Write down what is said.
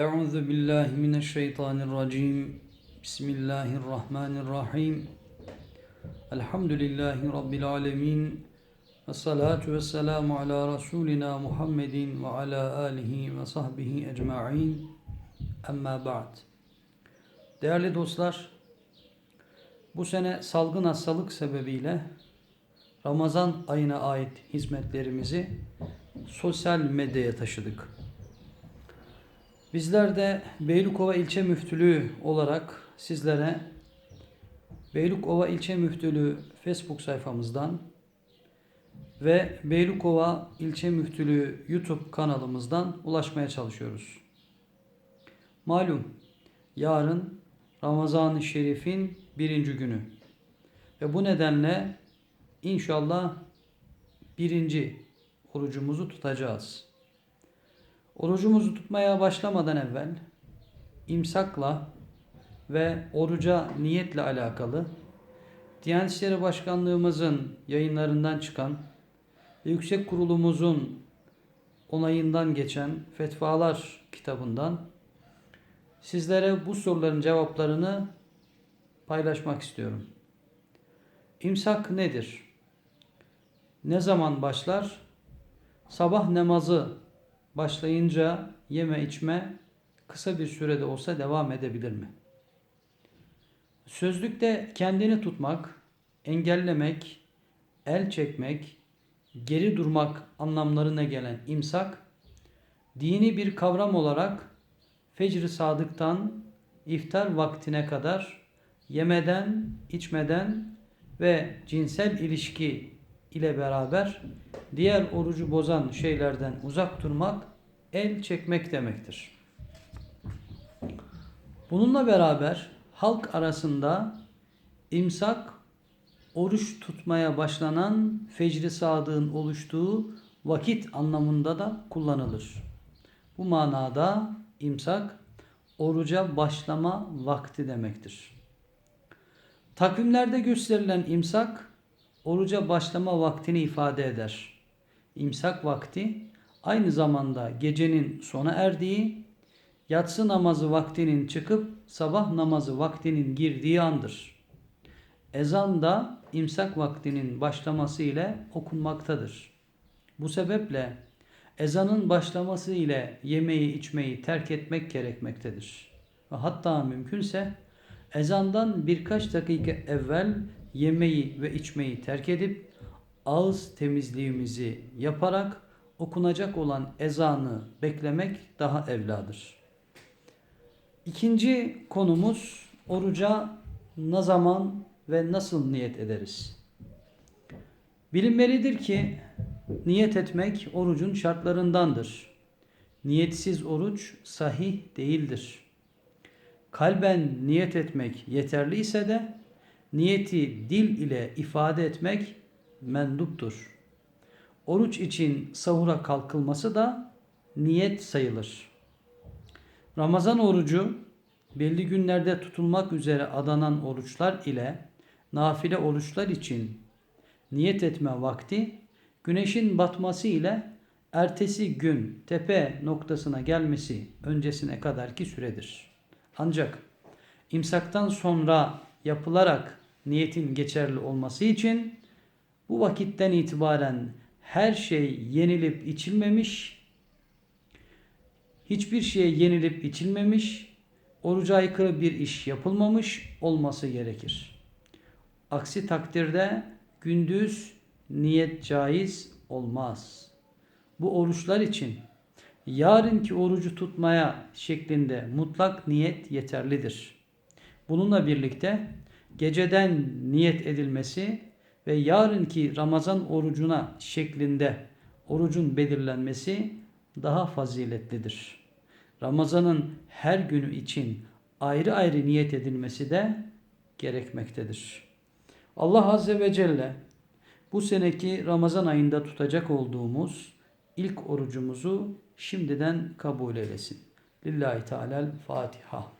Euzu billahi mineşşeytanirracim. Bismillahirrahmanirrahim. Elhamdülillahi rabbil alamin. Ve salatu ala rasulina Muhammedin ve ala alihi ve sahbihi ecmaîn. Amma ba'd. Değerli dostlar, bu sene salgın hastalık sebebiyle Ramazan ayına ait hizmetlerimizi sosyal medyaya taşıdık. Bizler de Beylukova İlçe Müftülüğü olarak sizlere Beylukova İlçe Müftülüğü Facebook sayfamızdan ve Beylukova İlçe Müftülüğü YouTube kanalımızdan ulaşmaya çalışıyoruz. Malum yarın Ramazan-ı Şerif'in birinci günü ve bu nedenle inşallah birinci orucumuzu tutacağız. Orucumuzu tutmaya başlamadan evvel imsakla ve oruca niyetle alakalı Diyanet İşleri Başkanlığımızın yayınlarından çıkan ve Yüksek Kurulumuzun onayından geçen Fetvalar kitabından sizlere bu soruların cevaplarını paylaşmak istiyorum. İmsak nedir? Ne zaman başlar? Sabah namazı başlayınca yeme içme kısa bir sürede olsa devam edebilir mi? Sözlükte kendini tutmak, engellemek, el çekmek, geri durmak anlamlarına gelen imsak, dini bir kavram olarak fecr-i sadıktan iftar vaktine kadar yemeden, içmeden ve cinsel ilişki ile beraber diğer orucu bozan şeylerden uzak durmak el çekmek demektir. Bununla beraber halk arasında imsak oruç tutmaya başlanan fecri sadığın oluştuğu vakit anlamında da kullanılır. Bu manada imsak oruca başlama vakti demektir. Takvimlerde gösterilen imsak oruca başlama vaktini ifade eder. İmsak vakti aynı zamanda gecenin sona erdiği, yatsı namazı vaktinin çıkıp sabah namazı vaktinin girdiği andır. Ezan da imsak vaktinin başlaması ile okunmaktadır. Bu sebeple ezanın başlaması ile yemeği içmeyi terk etmek gerekmektedir. Ve hatta mümkünse ezandan birkaç dakika evvel yemeği ve içmeyi terk edip ağız temizliğimizi yaparak okunacak olan ezanı beklemek daha evladır. İkinci konumuz oruca ne zaman ve nasıl niyet ederiz? Bilinmelidir ki niyet etmek orucun şartlarındandır. Niyetsiz oruç sahih değildir. Kalben niyet etmek yeterli ise de niyeti dil ile ifade etmek menduptur. Oruç için sahura kalkılması da niyet sayılır. Ramazan orucu belli günlerde tutulmak üzere adanan oruçlar ile nafile oruçlar için niyet etme vakti güneşin batması ile ertesi gün tepe noktasına gelmesi öncesine kadarki süredir. Ancak imsaktan sonra yapılarak niyetin geçerli olması için bu vakitten itibaren her şey yenilip içilmemiş, hiçbir şey yenilip içilmemiş, oruca aykırı bir iş yapılmamış olması gerekir. Aksi takdirde gündüz niyet caiz olmaz. Bu oruçlar için yarınki orucu tutmaya şeklinde mutlak niyet yeterlidir. Bununla birlikte geceden niyet edilmesi ve yarınki Ramazan orucuna şeklinde orucun belirlenmesi daha faziletlidir. Ramazanın her günü için ayrı ayrı niyet edilmesi de gerekmektedir. Allah Azze ve Celle bu seneki Ramazan ayında tutacak olduğumuz ilk orucumuzu şimdiden kabul eylesin. Lillahi Teala Fatiha.